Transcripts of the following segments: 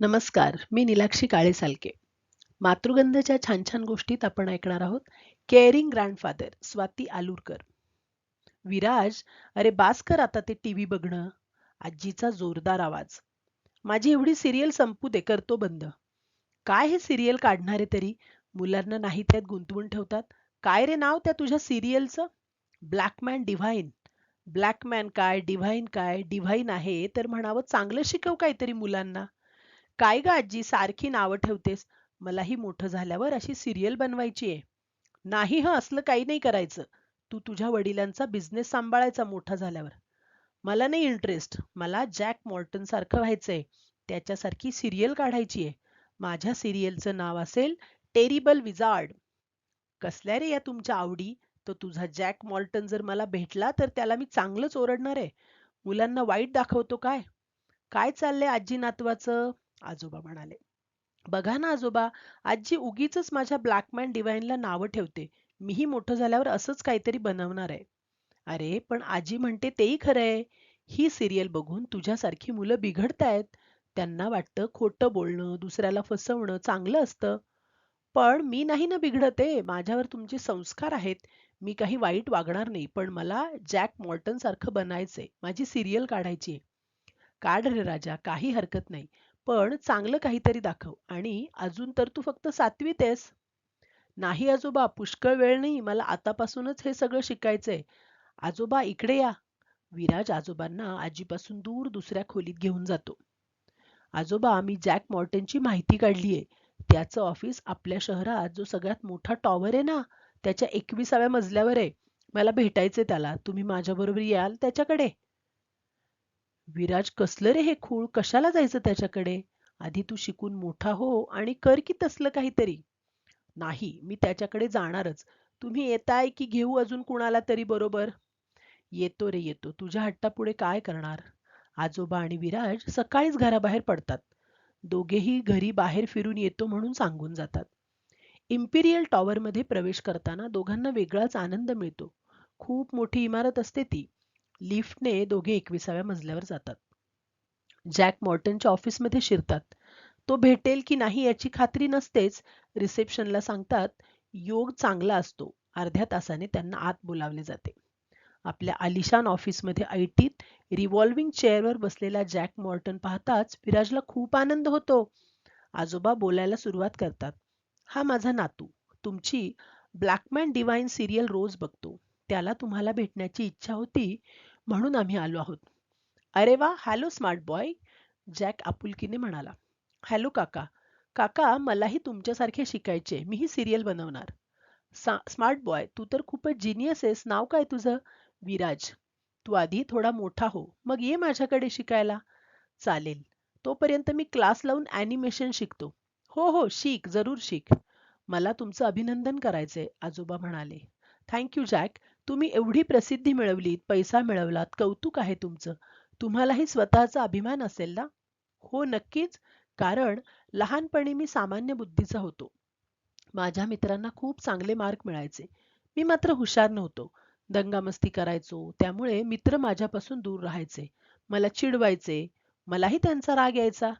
नमस्कार मी निलाक्षी काळे सालके मातृगंधच्या छान छान गोष्टीत आपण ऐकणार आहोत केअरिंग ग्रँडफादर स्वाती आलूरकर. विराज अरे बास कर आता ते टीव्ही बघणं? आजीचा जोरदार आवाज. माझी एवढी सिरियल संपू दे करतो बंद. काय हे सिरियल काढणारे तरी? मुलांना नाही त्यात गुंतवून ठेवतात. काय रे नाव त्या तुझ्या सिरियलचं? ब्लॅकमॅन डिव्हाइन ब्लॅकमॅन काय? डिव्हाइन काय? डिव्हाइन आहे तर म्हणावं चांगलं शिकव काहीतरी मुलांना. काय ग आजी सारखी नावं ठेवतेस? मलाही मोठं झाल्यावर अशी सिरियल बनवायची आहे. नाही हं असलं काही नाही करायचं. तू तुझ्या वडिलांचा बिझनेस सांभाळायचा मोठा झाल्यावर. मला नाही इंटरेस्ट मला जॅक मॉर्टन सारखं व्हायचंय. त्याच्यासारखी सिरियल काढायची आहे. माझ्या सिरियलचं नाव असेल टेरिबल विजार्ड कसल्या रे या तुमच्या आवडी? तो तुझा जॅक मॉल्टन जर मला भेटला तर त्याला मी चांगलंच ओरडणार आहे. मुलांना वाईट दाखवतो काय? काय चाललंय आजी नातवाचं? आजोबा म्हणाले. बघा ना आजोबा आजी उगीच माझ्या ब्लॅकमॅन डिव्हाइनला नावं ठेवते. मीही मोठं झाल्यावर असंच काहीतरी बनवणार आहे. अरे पण आजी म्हणते तेही खरंय ही सिरियल बघून तुझ्यासारखी मुलं बिघडतायत. त्यांना वाटतं खोटं बोलणं दुसऱ्याला फसवणं चांगलं असतं. पण मी नाही ना बिघडते. माझ्यावर तुमचे संस्कार आहेत. मी काही वाईट वागणार नाही पण मला जॅक मॉर्टन सारखं बनायचंय. माझी सिरियल काढायची काढ रे राजा काही हरकत नाही. पण चांगलं काहीतरी दाखव. आणि अजून तर तू फक्त सातवीत आहेस. नाही आजोबा पुष्कळ वेळ नाही मला आतापासूनच हे सगळं शिकायचंय. आजोबा इकडे या. विराज आजोबांना आजीपासून दूर दुसऱ्या खोलीत घेऊन जातो. आजोबा मी जॅक मॉर्टनची माहिती काढलीये. त्याचं ऑफिस आपल्या शहरात जो सगळ्यात मोठा टॉवर आहे ना त्याच्या एकविसाव्या मजल्यावर आहे. मला भेटायचंय त्याला. तुम्ही माझ्याबरोबर याल त्याच्याकडे. विराज कसलं रे हे खूळ? कशाला जायचं त्याच्याकडे? आधी तू शिकून मोठा हो आणि कर की तसलं काहीतरी. नाही मी त्याच्याकडे जाणारच. तुम्ही येताय की घेऊ अजून कुणाला तरी बरोबर? येतो रे येतो. तुझ्या हट्टापुढे काय करणार? आजोबा आणि विराज सकाळीच घराबाहेर पडतात. दोघेही घरी बाहेर फिरून येतो म्हणून सांगून जातात. इम्पिरियल टॉवरमध्ये प्रवेश करताना दोघांना वेगळाच आनंद मिळतो. खूप मोठी इमारत असते ती. लिफ्टने दोघे एकविसाव्या मजल्यावर जातात. जॅक मॉर्टनच्या ऑफिसमध्ये शिरतात. तो भेटेल की नाही याची खात्री नसतेच रिसेप्शनला सांगतात योग चांगला असतो. अर्ध्या तासाने त्यांना आत बोलावले जाते. आपल्या आलिशान ऑफिसमध्ये ऐटीत रिव्हॉल्विंग चेअरवर बसलेला जॅक मॉर्टन पाहताच विराजला खूप आनंद होतो. आजोबा बोलायला सुरुवात करतात. हा माझा नातू. तुमची ब्लॅकमॅन डिवाइन सिरियल रोज बघतो. त्याला तुम्हाला भेटण्याची इच्छा होती. म्हणून आम्ही आलो आहोत. अरे वा हॅलो स्मार्ट बॉय जॅक आपुलकीने म्हणाला. हॅलो काका. काका मलाही तुमच्यासारखे शिकायचे. मीही सिरियल बनवणार. स्मार्ट बॉय तू तर खूपच जिनियस आहेस. नाव काय तुझं? विराज. तू आधी थोडा मोठा हो. मग ये माझ्याकडे शिकायला. चालेल. तोपर्यंत मी क्लास लावून ॲनिमेशन शिकतो. हो हो शिक. जरूर शिक. मला तुमचं अभिनंदन करायचंय आजोबा म्हणाले. Thank you Jack. तुम्ही एवढी प्रसिद्धी मिळवलीत पैसा मिळवलात कौतुक आहे तुमचं. तुम्हालाही स्वतःचा अभिमान असेल ना? हो नक्कीच. कारण लहानपणी मी सामान्य बुद्धीचा होतो. माझ्या मित्रांना खूप चांगले मार्क मिळायचे. मी मात्र हुशार नव्हतो. दंगामस्ती करायचो. त्यामुळे मित्र माझ्यापासून दूर राहायचे. मला चिडवायचे. मलाही त्यांचा राग यायचा.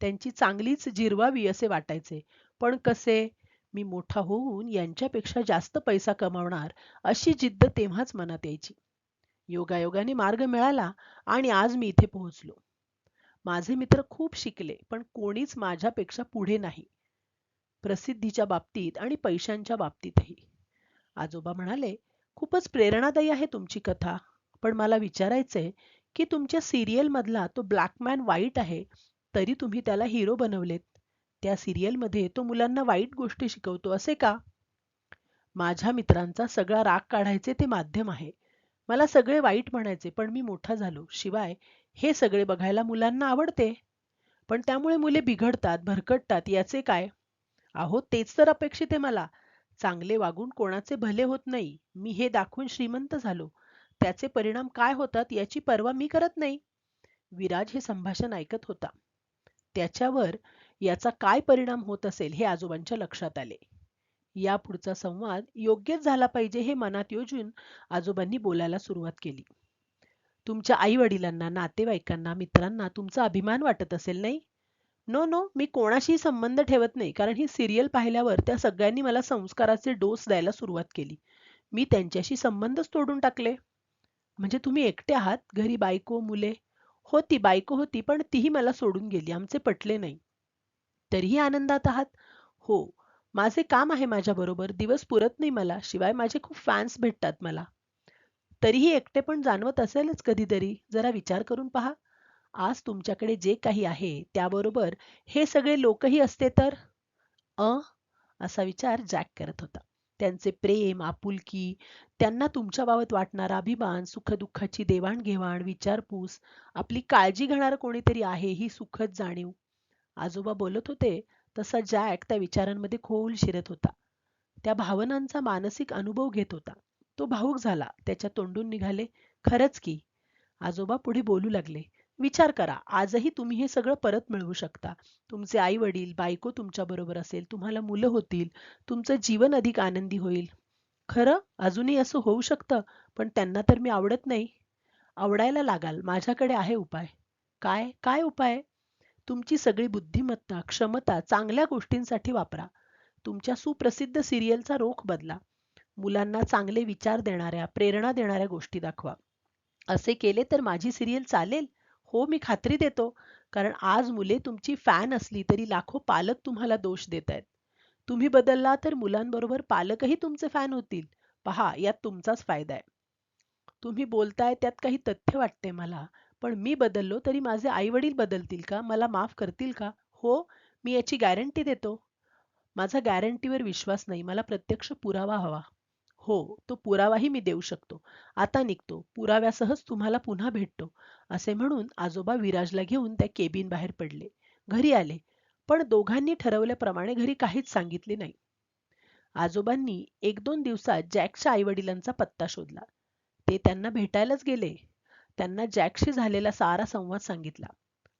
त्यांची चांगलीच जिरवावी असे वाटायचे. पण कसे? मी मोठा होऊन यांच्यापेक्षा जास्त पैसा कमावणार अशी जिद्द तेव्हाच मनात यायची. योगायोगाने मार्ग मिळाला आणि आज मी इथे पोहोचलो. माझे मित्र खूप शिकले पण कोणीच माझ्यापेक्षा पुढे नाही. प्रसिद्धीच्या बाबतीत आणि पैशांच्या बाबतीतही. आजोबा म्हणाले खूपच प्रेरणादायी आहे तुमची कथा पण मला विचारायचंय की तुमच्या सिरियल मधला तो ब्लॅकमॅन वाईट आहे तरी तुम्ही त्याला हिरो बनवलेत. त्या सिरियलमध्ये तो मुलांना वाईट गोष्टी शिकवतो असे का? माझ्या मित्रांचा सगळा राग काढायचे ते माध्यम आहे. मला सगळे वाईट म्हणायचे पण मी मोठा झालो. शिवाय हे सगळे बघायला मुलांना आवडते. पण त्यामुळे मुले बिघडतात भरकटतात याचे काय? अहो तेच तर अपेक्षित आहे मला. चांगले वागून कोणाचे भले होत नाही. मी हे दाखवून श्रीमंत झालो. त्याचे परिणाम काय होतात याची पर्वा मी करत नाही. विराज हे संभाषण ऐकत होता. त्याच्यावर याचा काय परिणाम होत असेल हे आजोबांच्या लक्षात आले. या पुढचा संवाद योग्यच झाला पाहिजे हे मनात योजून आजोबांनी बोलायला सुरुवात केली. तुमच्या आई वडिलांना नातेवाईकांना मित्रांना तुमचा अभिमान वाटत असेल नाही? नो नो मी कोणाशीही संबंध ठेवत नाही कारण ही सिरियल पाहिल्यावर त्या सगळ्यांनी मला संस्काराचे डोस द्यायला सुरुवात केली. मी त्यांच्याशी संबंधच तोडून टाकले. म्हणजे तुम्ही एकटे आहात? घरी बायको मुले? होती बायको होती पण तीही मला सोडून गेली आमचे पटले नाही. तरीही आनंदात आहात? हो. माझे काम आहे माझ्याबरोबर. दिवस पुरत नाही मला. शिवाय माझे खूप फॅन्स भेटतात मला. तरीही एकटे पण जाणवत असेलच कधीतरी. जरा विचार करून पहा. आज तुमच्याकडे जे काही आहे त्याबरोबर हे सगळे लोकही असते तर? अ? असा विचार जॅक करत होता. त्यांचे प्रेम आपुलकी त्यांना तुमच्याबाबत वाटणारा अभिमान सुखदुःखाची देवाणघेवाण विचारपूस आपली काळजी घेणारं कोणीतरी आहे ही सुखद जाणीव. आजोबा बोलत होते तसा जॅक त्या विचारांमध्ये खोल शिरत होता. त्या भावनांचा मानसिक अनुभव घेत होता. तो भाऊक झाला. त्याच्या तोंडून निघाले खरंच की. आजोबा पुढे बोलू लागले विचार करा. आजही तुम्ही हे सगळं परत मिळवू शकता. तुमचे आई वडील बायको तुमच्या बरोबर असेल तुम्हाला मुलं होतील तुमचं जीवन अधिक आनंदी होईल. खरं? अजूनही असं होऊ शकतं? पण त्यांना तर मी आवडत नाही. आवडायला लागाल. माझ्याकडे आहे उपाय. काय? काय उपाय? तुमची सगळी बुद्धिमत्ता क्षमता चांगल्या गोष्टींसाठी वापरा. तुमच्या सुप्रसिद्ध सिरियलचा रोख बदला. मुलांना चांगले विचार देणाऱ्या प्रेरणा देणाऱ्या गोष्टी दाखवा. असे केले तर माझी सिरियल चालेल? हो मी खात्री देतो. कारण आज मुले तुमची फॅन असली तरी लाखो पालक तुम्हाला दोष देत आहेत तुम्ही बदलला तर मुलांबरोबर पालकही तुमचे फॅन होतील. पहा यात तुमचाच फायदा आहे. तुम्ही बोलताय त्यात काही तथ्य वाटते मला. पण मी बदललो तरी माझे आई वडील बदलतील का? मला माफ करतील का? हो मी याची गॅरंटी देतो. माझा गॅरंटीवर विश्वास नाही. मला प्रत्यक्ष पुरावा हवा. हो तो पुरावाही मी देऊ शकतो. आता निघतो. पुराव्यासहच तुम्हाला पुन्हा भेटतो. असे म्हणून आजोबा विराजला घेऊन त्या केबिन बाहेर पडले. घरी आले. पण दोघांनी ठरवल्याप्रमाणे घरी काहीच सांगितले नाही. आजोबांनी एक दोन दिवसात जॅकच्या आईवडिलांचा पत्ता शोधला. ते त्यांना भेटायलाच गेले. त्यांना जॅकशी झालेला सारा संवाद सांगितला.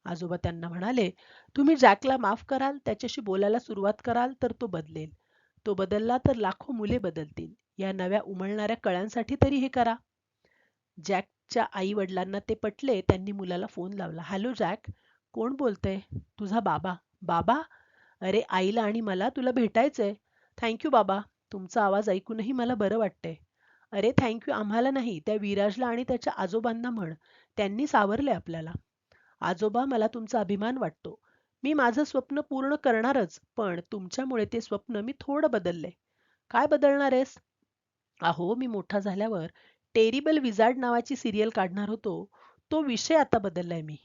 आजोबा त्यांना म्हणाले तुम्ही जॅकला माफ कराल त्याच्याशी बोलायला सुरुवात कराल तर तो बदलेल. तो बदलला तर लाखो मुले बदलतील. या नव्या उमळणाऱ्या कळ्यांसाठी तरी हे करा. जॅकच्या आई वडिलांना ते पटले त्यांनी मुलाला फोन लावला. हॅलो जॅक कोण बोलतय? तुझा बाबा. बाबा? अरे आईला आणि मला तुला भेटायचंय. थँक्यू बाबा. तुमचा आवाज ऐकूनही मला बरं वाटतंय. अरे थँक्यू आम्हाला नाही त्या विराजला आणि त्याच्या आजोबांना म्हण त्यांनी सावरले आपल्याला. आजोबा मला तुमचा अभिमान वाटतो. मी माझं स्वप्न पूर्ण करणारच पण तुमच्यामुळे ते स्वप्न मी थोडं बदललंय. काय बदलणार आहेस? अहो मी मोठा झाल्यावर टेरिबल विजार्ड नावाची सिरियल काढणार होतो. तो विषय आता बदललाय मी.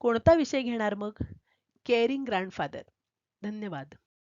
कोणता विषय घेणार मग? Caring grandfather. धन्यवाद.